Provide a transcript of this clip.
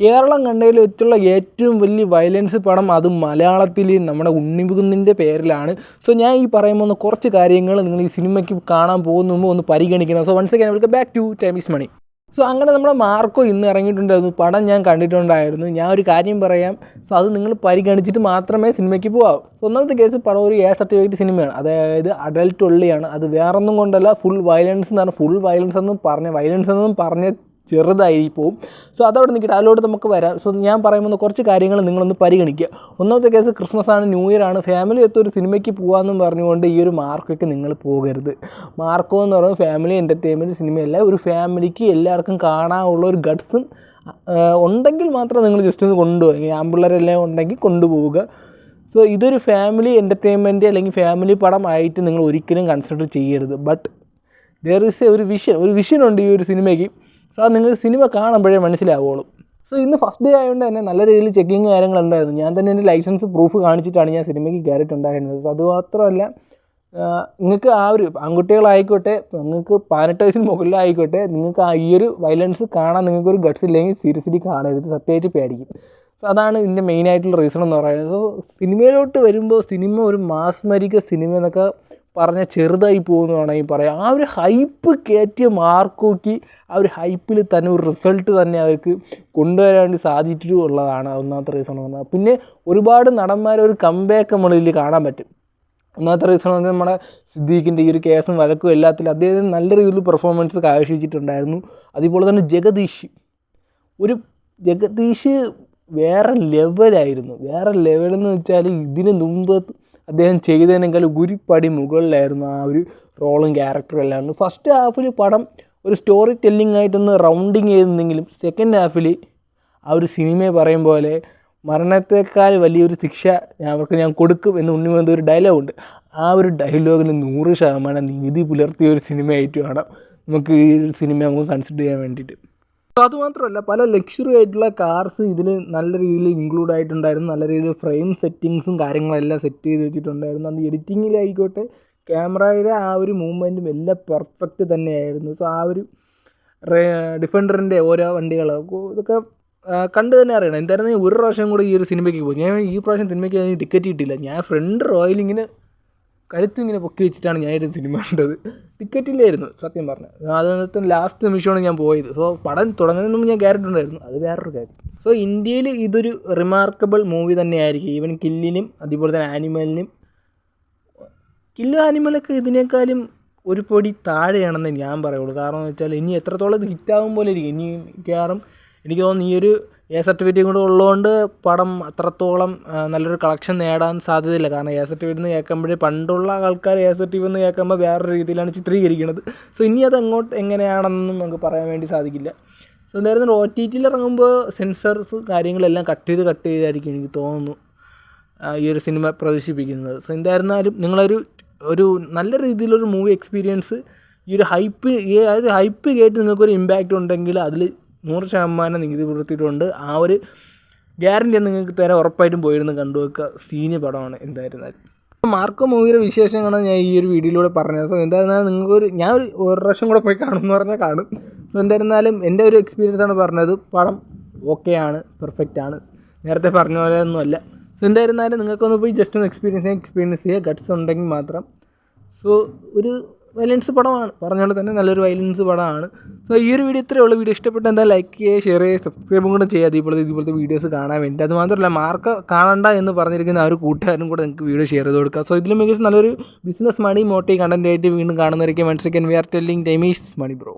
കേരളം കണ്ടതിൽ വെച്ചുള്ള ഏറ്റവും വലിയ വയലൻസ് പടം അത് മലയാളത്തിൽ നമ്മുടെ ഉണ്ണിമുകുന്നിന്റെ പേരിലാണ്. സോ ഞാൻ ഈ പറയുമ്പോൾ കുറച്ച് കാര്യങ്ങൾ നിങ്ങൾ ഈ സിനിമയ്ക്ക് കാണാൻ പോകുന്ന മുമ്പ് ഒന്ന് പരിഗണിക്കണം. So once again welcome back to time money so അങ്ങനെ നമ്മുടെ മാർക്കോ ഇന്ന് ഇറങ്ങിയിട്ടുണ്ടായിരുന്നു. പടം ഞാൻ കണ്ടിട്ടുണ്ടായിരുന്നു. ഞാൻ ഒരു കാര്യം പറയാം. സോ അത് നിങ്ങൾ പരിഗണിച്ചിട്ട് മാത്രമേ സിനിമയ്ക്ക് പോകാവൂ സോ ഒന്നാമത്തെ കേസ് പടം ഒരു എ സർട്ടിഫിക്കറ്റ് സിനിമയാണ് അതായത് അഡൽട്ട് ഉള്ളിയാണ്. അത് വേറൊന്നും കൊണ്ടല്ല. ഫുൾ വയലൻസ് എന്ന് പറഞ്ഞാൽ ഫുൾ വയലൻസ് എന്നും പറഞ്ഞ വയലൻസ് എന്നും പറഞ്ഞ ചെറുതായി പോവും സോ അതവിടെ നിൽക്കട്ടെ. അതിലോട്ട് നമുക്ക് വരാം. സോ ഞാൻ പറയുമ്പോൾ കുറച്ച് കാര്യങ്ങൾ നിങ്ങളൊന്ന് പരിഗണിക്കുക. ഒന്നാമത്തെ കേസ് ക്രിസ്മസ് ആണ് ന്യൂ ഇയർ ആണ്. ഫാമിലി ഒത്ത് ഒരു സിനിമയ്ക്ക് പോകാമെന്നും പറഞ്ഞുകൊണ്ട് ഈ ഒരു മാർക്കൊക്കെ നിങ്ങൾ പോകരുത്. മാർക്കോ എന്ന് പറയുന്നത് ഫാമിലി എന്റർടൈൻമെന്റ് സിനിമയല്ല. ഒരു ഫാമിലിക്ക് എല്ലാവർക്കും കാണാനുള്ള ഒരു ഗഡ്സും ഉണ്ടെങ്കിൽ മാത്രം നിങ്ങൾ ജസ്റ്റ് ഒന്ന് കൊണ്ടുപോകുക ആമ്പിള്ളേരെല്ലാം ഉണ്ടെങ്കിൽ കൊണ്ടുപോവുക. സോ ഇതൊരു ഫാമിലി എന്റർടൈൻമെന്റ് അല്ലെങ്കിൽ ഫാമിലി പടം ആയിട്ട് നിങ്ങൾ ഒരിക്കലും കൺസിഡർ ചെയ്യരുത്. ബട്ട് ദർ ഇസ് എ ഒരു വിഷൻ ഒരു വിഷൻ ഉണ്ട് ഈ ഒരു സിനിമയ്ക്ക്. സോ അത് നിങ്ങൾക്ക് സിനിമ കാണുമ്പോഴേ മനസ്സിലാവുള്ളൂ. സോ ഇന്ന് ഫസ്റ്റ് ഡേ ആയതുകൊണ്ട് തന്നെ നല്ല രീതിയിൽ ചെക്കിങ് കാര്യങ്ങളുണ്ടായിരുന്നു. ഞാൻ തന്നെ എന്റെ ലൈസൻസ് പ്രൂഫ് കാണിച്ചിട്ടാണ് ഞാൻ സിനിമയ്ക്ക് കയറിയിട്ടുണ്ടായിരുന്നത് സോ അതുമാത്രമല്ല നിങ്ങൾക്ക് ആ ഒരു ആൺകുട്ടികളായിക്കോട്ടെ നിങ്ങൾക്ക് പതിനെട്ട് വയസ്സിന് മുകളിലായിക്കോട്ടെ നിങ്ങൾക്ക് ആ ഈ ഒരു വയലൻസ് കാണാൻ നിങ്ങൾക്കൊരു ഗട്ട്സ് ഇല്ലെങ്കിൽ സീരിയസ്ലി കാണരുത്. സത്യമായിട്ട് പേടിക്കും. സോ അതാണ് ഇതിന്റെ മെയിനായിട്ടുള്ള റീസൺ എന്ന് പറയുന്നത്. സോ സിനിമയിലോട്ട് വരുമ്പോൾ സിനിമ ഒരു മാസ്മരിക സിനിമ എന്നൊക്കെ പറഞ്ഞാൽ ചെറുതായി പോകുന്നു വേണമെങ്കിൽ പറയാം. ആ ഒരു ഹൈപ്പ് കയറ്റിയ മാർക്കോക്കി ആ ഒരു ഹൈപ്പിൽ തന്നെ ഒരു റിസൾട്ട് തന്നെ അവർക്ക് കൊണ്ടുവരാൻ വേണ്ടി സാധിച്ചിട്ടുള്ളതാണ് ഒന്നാമത്തെ റീസൺ എന്ന് പറഞ്ഞാൽ. പിന്നെ ഒരുപാട് നടന്മാരെ ഒരു കംബാക്ക് നമ്മളിൽ കാണാൻ പറ്റും. ഒന്നാമത്തെ റീസൺ എന്ന് നമ്മുടെ സിദ്ദീഖിന്റെ ഈ ഒരു കേസും വഴക്കും എല്ലാത്തിലും അദ്ദേഹം നല്ല രീതിയിൽ പെർഫോമൻസ് കാഴ്ചവെച്ചിട്ടുണ്ടായിരുന്നു അതുപോലെ തന്നെ ജഗദീഷ്. ഒരു ജഗദീഷ് വേറെ ലെവലായിരുന്നു വേറെ ലെവലെന്ന് വെച്ചാൽ ഇതിന് മുമ്പ് അദ്ദേഹം ചെയ്തതിനേക്കാൾ ഒരുപടി മുകളിലായിരുന്നു ആ ഒരു റോളും ക്യാരക്ടറും എല്ലാം. ഫസ്റ്റ് ഹാഫിൽ പടം ഒരു സ്റ്റോറി ടെല്ലിംഗ് ആയിട്ടൊന്ന് റൗണ്ടിങ് ചെയ്തിരുന്നെങ്കിലും സെക്കൻഡ് ഹാഫിൽ ആ ഒരു സിനിമയെ പറയും പോലെ മരണത്തെക്കാൾ വലിയൊരു ശിക്ഷ അവർക്ക് ഞാൻ കൊടുക്കും എന്ന് ഉണ്ണിമന്ത ഒരു ഡയലോഗുണ്ട് ആ ഒരു ഡയലോഗിന് നൂറ് ശതമാനം നീതി പുലർത്തിയ ഒരു സിനിമയായിട്ട് വേണം നമുക്ക് ഈ ഒരു സിനിമ നമുക്ക് കൺസിഡർ ചെയ്യാൻ വേണ്ടിയിട്ട്. അതുമാത്രമല്ല പല ലക്ഷറി ആയിട്ടുള്ള കാർസ് ഇതിൽ നല്ല രീതിയിൽ ഇൻക്ലൂഡ് ആയിട്ടുണ്ടായിരുന്നു. നല്ല രീതിയിൽ ഫ്രെയിം സെറ്റിങ്സും കാര്യങ്ങളെല്ലാം സെറ്റ് ചെയ്ത് വെച്ചിട്ടുണ്ടായിരുന്നു. അത് എഡിറ്റിങ്ങിലായിക്കോട്ടെ ക്യാമറയിലെ ആ ഒരു മൂവ്മെന്റും എല്ലാം പെർഫെക്റ്റ് തന്നെയായിരുന്നു. സോ ആ ഒരു ഡിഫൻഡറിന്റെ ഓരോ വണ്ടികൾ ഇതൊക്കെ കണ്ടു തന്നെ അറിയണം. എന്തായിരുന്നു ഒരു പ്രാവശ്യം കൂടെ ഈ ഒരു സിനിമയ്ക്ക് പോയി. ഞാൻ ഈ പ്രാവശ്യം സിനിമയ്ക്ക് അതിന് ടിക്കറ്റ് കിട്ടിയില്ല ഞാൻ ഫ്രണ്ട് റോയൽ ഇങ്ങനെ കഴുത്തിങ്ങനെ പൊക്കി വെച്ചിട്ടാണ് ഞാൻ ഒരു സിനിമ കണ്ടത്. ടിക്കറ്റ് ഇല്ലായിരുന്നു സത്യം പറഞ്ഞത് അതിനകത്ത് ലാസ്റ്റ് നിമിഷമാണ് ഞാൻ പോയത്. സോ പടം തുടങ്ങുന്നതിന് മുമ്പ് ഞാൻ കയറിയിട്ടുണ്ടായിരുന്നു അത് വേറൊരു കാര്യം സോ ഇന്ത്യയിൽ ഇതൊരു റിമാർക്കബിൾ മൂവി തന്നെയായിരിക്കും. ഈവൻ കില്ലിനും അതുപോലെ തന്നെ ആനിമലിനും കില്ല ആനിമലൊക്കെ ഇതിനേക്കാളും ഒരു പൊടി താഴെയാണെന്ന് ഞാൻ പറയുള്ളൂ. കാരണം എന്ന് വെച്ചാൽ ഇനി എത്രത്തോളം ഇത് ഹിറ്റാകും പോലെ ഇരിക്കും. ഇനി മിക്കവാറും എനിക്ക് തോന്നുന്നു ഈ ഒരു എ സർട്ടിഫിക്കറ്റും കൂടെ ഉള്ളതുകൊണ്ട് പടം അത്രത്തോളം നല്ലൊരു കളക്ഷൻ നേടാൻ സാധ്യതയില്ല. കാരണം എ സർട്ടിഫിക്കറ്റ് എന്ന് കേൾക്കുമ്പോഴേ പണ്ടുള്ള ആൾക്കാർ എ സർട്ടിഫിക്കറ്റ് എന്ന് കേൾക്കുമ്പോൾ വേറൊരു രീതിയിലാണ് ചിത്രീകരിക്കുന്നത്. സോ ഇനി അത് അങ്ങോട്ട് എങ്ങനെയാണെന്നും നമുക്ക് പറയാൻ വേണ്ടി സാധിക്കില്ല. സോ എന്തായാലും ഒ ടി ടിയിൽ ഇറങ്ങുമ്പോൾ സെൻസർസ് കാര്യങ്ങളെല്ലാം കട്ട് ചെയ്ത് കട്ട് ചെയ്തായിരിക്കും എനിക്ക് തോന്നുന്നു ഈ ഒരു സിനിമ പ്രദർശിപ്പിക്കുന്നത്. സോ എന്തായിരുന്നാലും നിങ്ങളൊരു ഒരു നല്ല രീതിയിലൊരു മൂവി എക്സ്പീരിയൻസ് ഈ ഒരു ഹൈപ്പ് ഈ ഒരു ഹൈപ്പ് കേട്ട് നിങ്ങൾക്കൊരു ഇമ്പാക്റ്റ് ഉണ്ടെങ്കിൽ അതിൽ നൂറ് ശതമാനം നികുതി പുലർത്തിയിട്ടുണ്ട്. ആ ഒരു ഗ്യാരണ്ടി നിങ്ങൾക്ക് തരാൻ ഉറപ്പായിട്ടും പോയിരുന്നു. കണ്ടുവെക്കുക സീനിയ പടമാണ് എന്തായിരുന്നാലും. മാർക്കോ മൂവിയുടെ വിശേഷങ്ങളാണ് ഞാൻ ഈ ഒരു വീഡിയോയിലൂടെ പറഞ്ഞത്. സോ എന്തായിരുന്നാലും നിങ്ങൾക്കൊരു ഞാൻ ഒരു ഒരു പ്രാവശ്യം കൂടെ പോയി കാണുമെന്ന് പറഞ്ഞാൽ കാണും. സോ എന്തായിരുന്നാലും എന്റെ ഒരു എക്സ്പീരിയൻസ് ആണ് പറഞ്ഞത്. പടം ഓക്കെ ആണ് പെർഫെക്റ്റ് ആണ്. നേരത്തെ പറഞ്ഞ പോലെ ഒന്നുമല്ല. സോ എന്തായിരുന്നാലും നിങ്ങൾക്കൊന്ന് പോയി ജസ്റ്റ് ഒന്ന് എക്സ്പീരിയൻസ് എക്സ്പീരിയൻസ് ചെയ്യുക ഗട്ട്സ് ഉണ്ടെങ്കിൽ മാത്രം. സോ ഒരു വയലൻസ് പടമാണ്. പറഞ്ഞ പോലെ തന്നെ നല്ലൊരു വയലൻസ് പടമാണ്. സോ ഈ ഒരു വീഡിയോ ഇത്രയേ ഉള്ളൂ. വീഡിയോ ഇഷ്ടപ്പെട്ട എന്താ ലൈക്ക് ചെയ്യുക ഷെയർ ചെയ്യുക സബ്സ്ക്രൈബും കൂടെ ചെയ്യുക. ഇതുപോലത്തെ ഇതുപോലത്തെ വീഡിയോസ് കാണാൻ വേണ്ടി അത് മാത്രമല്ല മാർക്ക് കാണണ്ട എന്ന് പറഞ്ഞിരിക്കുന്ന ആ ഒരു കൂട്ടുകാരും കൂടെ നിങ്ങൾക്ക് വീഡിയോ ഷെയർ ചെയ്ത് കൊടുക്കുക സോ ഇതിലും മികച്ച നല്ലൊരു ബിസിനസ് മണി മോട്ടി കണ്ടന്റായിട്ട് വീണ്ടും കാണുന്നവരൊക്കെ second we are telling time is money bro